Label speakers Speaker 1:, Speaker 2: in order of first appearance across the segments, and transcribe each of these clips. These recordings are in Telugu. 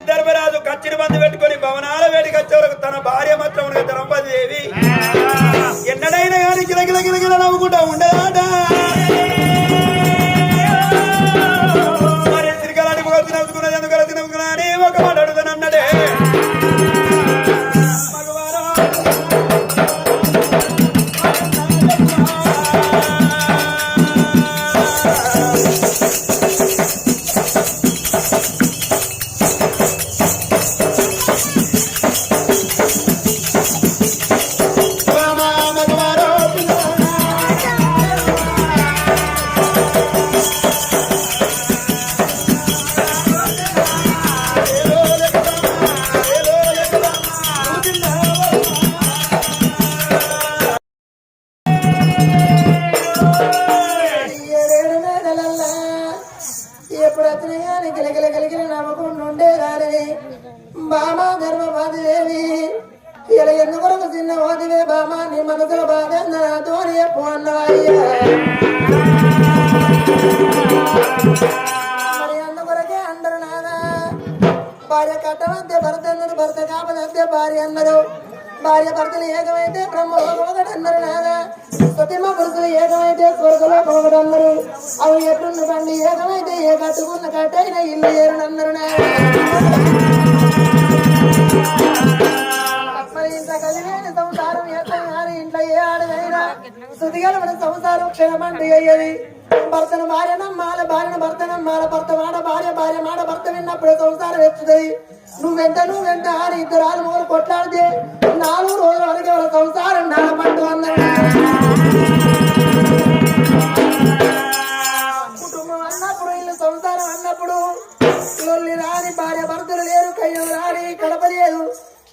Speaker 1: ధర్మరాజు కచ్చిని బంధు పెట్టుకొని భవనాల వేడికి వచ్చే వరకు తన భార్య మాత్రం ద్రౌపది దేవి. ఎన్నడైనా కానీ గిలగిల గిలగిల నవ్వుకుంటా ఉండదాట
Speaker 2: ఎప్పుడు వచ్చినా కానీ గిలగిల గిలగిల నవ్వకుండా ఉండేదాని బామా గర్భవతి ఇలా ఎందుకొరకు చిన్న వాదివే బామా నీ మనసులో బాగా నాతో చెప్పు అన్నవయ్యా. మరి అందుకొరకే అందరు నానా. భార్య కట్టమంతే భర్త అన్నారు భర్త కాపదంతే భార్య అన్నారు భార్య భర్తలు ఏకమైతే బ్రహ్మలోకం ఒకటి అన్నారు నానా సతిమ పురుషులు ఏకమైతే స్వర్గలోకం ఒకటి అన్నారు అవి ఎట్లున్న బండి ఏకమైతే ఏ కట్టుకున్న కట్టైన ఇల్లు ఏరునన్నారు నానా మరి ఇంత కలివేని సంసారం ఎట్లా ఇంట్లో ఏ ఆడదైనా శుద్ధిగా మన సంసారం క్షణమంటూ అయ్యేది. భర్తను భార్య నమ్మాల భార్యను భర్త నమ్మాల భర్త మాట భార్య భార్య మాట భర్త విన్నప్పుడే సంసారం ఎత్తుతుంది. నువ్వెంత నువ్వెంత అని ఇద్దరు ఆరు మూడు కొట్లాడితే నాలుగు రోజులు అడిగే వాళ్ళ సంసారం నాలపట్టు అన్నాడు కుటుంబం అన్నప్పుడు ఇల్లు సంసారం అన్నప్పుడు లొల్లి రాని భార్య భర్తలు లేరు కయ్యం రాని కడప లేదు.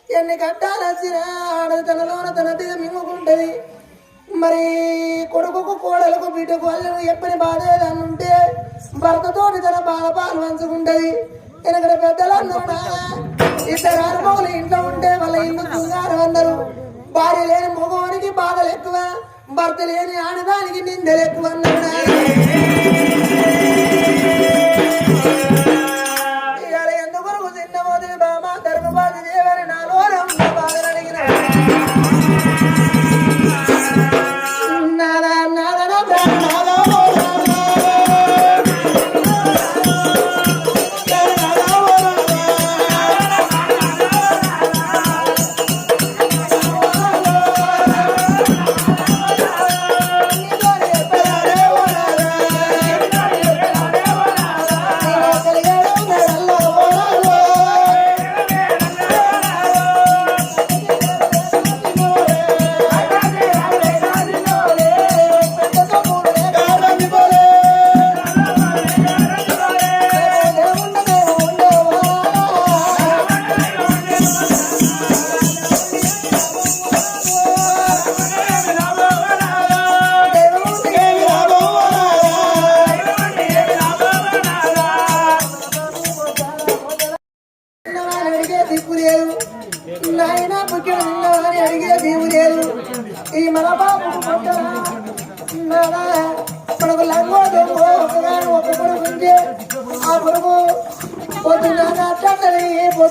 Speaker 2: ఎన్ని కట్టాలు వచ్చినా ఆడది తనలోన తన తీగ మింగుకుంటది. మరి కొడుకుకు కోడలకు బిడ్డకు వాళ్ళు ఎప్పని బాధ ఉంటే భర్తతోటి తన బాధ పాలు పంచుకుంటది. వెనకడ పెద్దలు అందరూ ఇద్దరు అనుభవాలు ఇంట్లో ఉంటే వాళ్ళ ఇల్లు తుంగారు అందరు. భార్య లేని మగవానికి బాధలు ఎక్కువ భర్త లేని ఆడదానికి నిందలు ఎక్కువ అన్నారు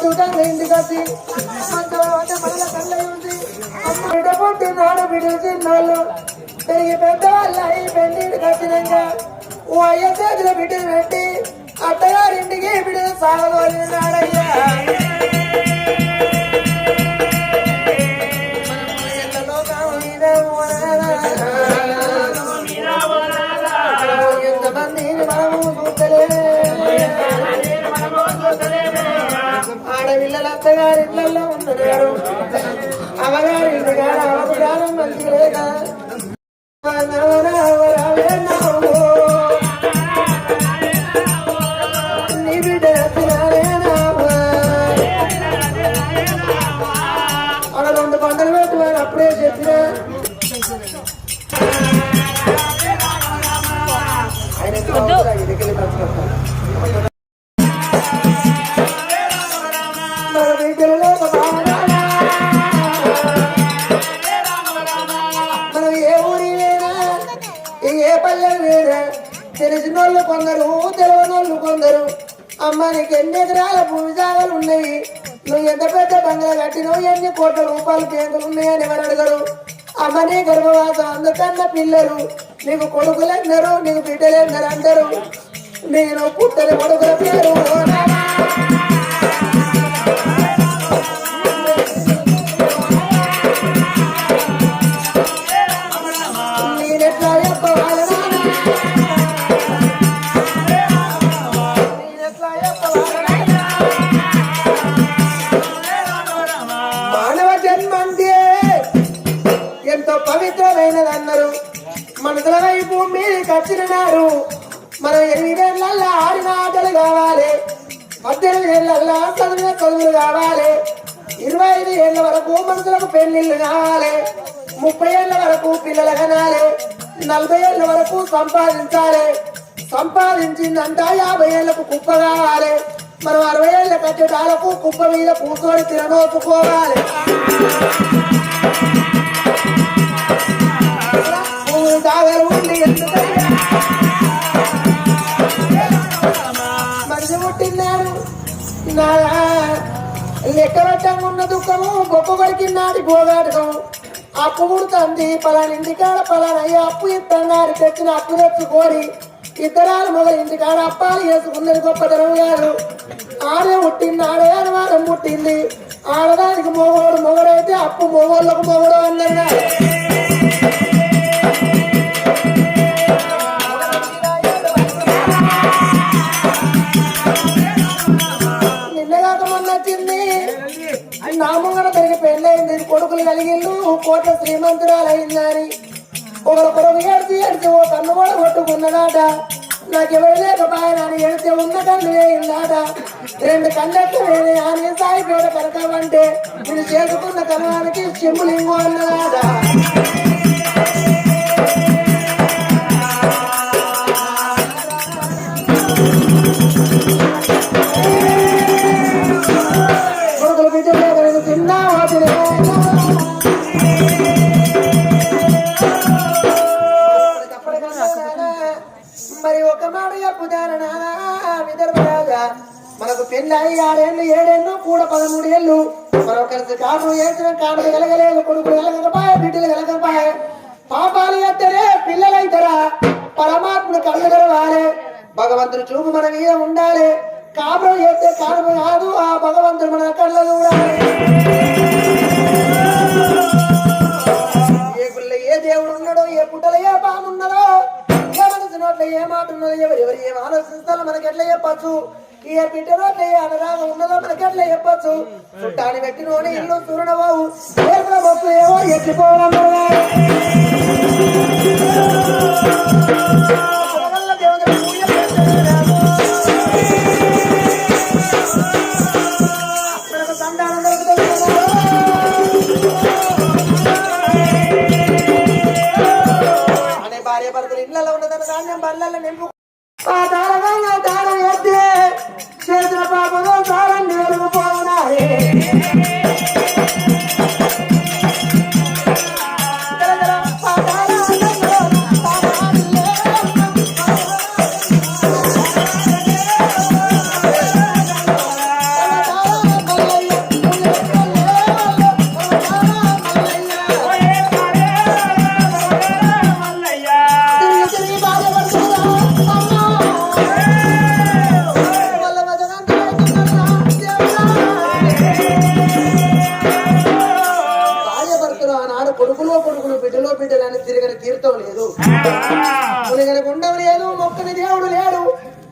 Speaker 2: పొద్దుగా ఇంటికి వచ్చి అంతలో అంటే మనల ఉంది బిడ్డ పుట్టినాడు బిడ్డ చిన్నోళ్ళు పెరిగి పెద్దవాళ్ళు అయి పెళ్ళికి వచ్చినాక ఓ అయ్య చేతిలో బిడ్డను పెట్టి అత్తగారింటికి బిడ్డ సాగదోలినాడయ్యా. అత్తగారి ఇళ్ళలో ఉండలేరు అమ్మగారి ఇంటికాడ కాడ అవగారం మంచి లేదా? ఎన్ని ఎకరాల భూమి జాగాలు ఉన్నాయి? నువ్వు ఎంత పెద్ద బంగ్లా కట్టినవు? ఎన్ని కోట్ల రూపాయలు బ్యాంకులు ఉన్నాయని ఎవరు అడగరు? అమ్మని గర్భవాసం అందుకన్న పిల్లలు. నీకు కొడుకులు అన్నారు నీకు బిడ్డలు అన్నారు అందరు. నేను పుట్టని కొడుకుల పేరు. మనసుల భూమి మీరు కచ్చినారు మనం ఎనిమిదేళ్ళల్లా ఆడిన ఆటలు కావాలి. పద్దెనిమిది ఏళ్ళల్లో చదివిన చదువులు కావాలి. ఇరవై ఐదు ఏళ్ళ వరకు మనుషులకు పెళ్ళిళ్ళు కావాలి. ముప్పై ఏళ్ళ వరకు పిల్లలు కనాలి. నలభై ఏళ్ళ వరకు సంపాదించాలి. సంపాదించిందంట యాభై ఏళ్ళకు కుప్ప కావాలి. మనం అరవై ఏళ్ళ కట్టడాలకు కుప్ప మీద కూర్చొని తిననోచుకోవాలి. దాగలు మనిషి నా లెక్క పెట్టంగా ఉన్న దుఃఖము గొప్ప కొడికి నాటి పోగాడకం అప్పు పుడుతుంది పలాని ఇంటికాడ పలానా అయ్యా అప్పు ఇస్తున్నారు తెచ్చిన అప్పు తెచ్చుకొని ఇద్దరాలు మొదలు ఇంటికాడ అప్పాలు చేసుకున్నది గొప్పతనం గారు ఆడే పుట్టింది ఆడే అనుమానం పుట్టింది ఆడదానికి మొగోడు మొగడైతే అప్పు మొగోళ్ళకు మొగడు అన్నారు కోట్ల శ్రీమంతురాలయ్యిందని ఒకరు కొడుకు ఏడ్చి ఏడ్చి ఓ కన్ను కూడా కొట్టుకున్నదాట నాకెవరు లేకపోయినా ఏడితే ఉన్న కన్ను వేయిందాట. రెండు కళ్ళెట్లు వేరే సాయి పేడ కరకమంటే నేను చేసుకున్న కలవానికి చెంబులింగు అన్నదాట. పదమూడు ఏళ్ళు. మనం కలిసి ఏడ్చిన కాను కలగలేదు కొడుకులు కలగకపోయే బిడ్డలు కలగకపోయే పాపాలు ఎత్తరే పిల్లలైతరా? పరమాత్ముడు కళ్ళు తెరవాలి. భగవంతుడు చూపు మన మీద ఉండాలి. కాపురం చేస్తే కానుక కాదు ఆ భగవంతుడు మన కళ్ళ చూడాలి. ఏ గుళ్ళ ఏ దేవుడు ఉన్నాడో ఏ పుట్టలో ఏ పాము ఉన్నదో ఏ మనసు నోట్ల ఏ మాట ఉన్నదో ఎవరు ఎవరు ఏం ఆలోచిస్తారో మనకి ఎట్లా చెప్పచ్చు? ఏ బిడ్డలో నోట్ల అనురాగం ఉన్నదో మనకి చెప్పచ్చు. చుట్టాన్ని పెట్టి నోని ఇల్లు చూడనబావు ఏమో బొత్తు ఎక్కిపోవడం ఆడ కొడుకులో కొడుకులు బిడ్డలో బిడ్డలని తిరగని తీర్థం లేదు. మునిగని గుండం లేదు మొక్కని దేవుడు లేడు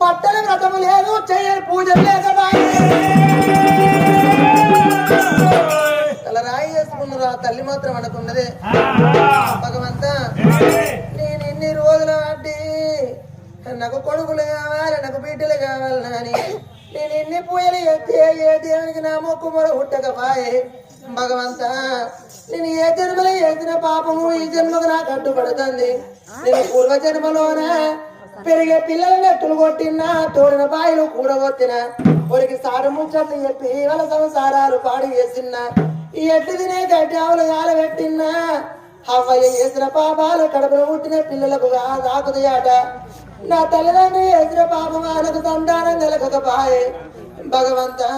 Speaker 2: పట్టని వ్రతము లేదు చేయని పూజ లేదు అలా రాయి చేసుకున్నారు ఆ తల్లి మాత్రం అనుకున్నదే. భగవంతా నేను ఇన్ని రోజులు అడ్డి నాకు కొడుకులు కావాలి నాకు బిడ్డలు కావాలి నాని. నేను ఎన్ని పూజలు ఎత్తే ఏ దేవునికి నా మొక్కు మొర హుట్టకపాయే భగవంతా నేను ఏ జన్మలో చేసిన పాపము ఈ జన్మకు నాకు అడ్డుపడుతుంది? నేను పూర్వ జన్మలోనే పెరిగే పిల్లల నెట్టులు కొట్టినా తోడిన బాయిలు కూడగొట్టిన ఒరికి సాడు ముచ్చట్లు చెప్పి వాళ్ళ సంసారాలు పాడు చేసిన ఈ ఎట్లు తినే గడ్డి ఆవులు గాలబెట్టినా అవ్వయ్య చేసిన పాపాలు కడుపులో పుట్టిన పిల్లలకు దాకుదయాట నా తల్లిదండ్రులు ఎదురు పాపం ఆయనకు సంతానం కలగకపాయే భగవంతా.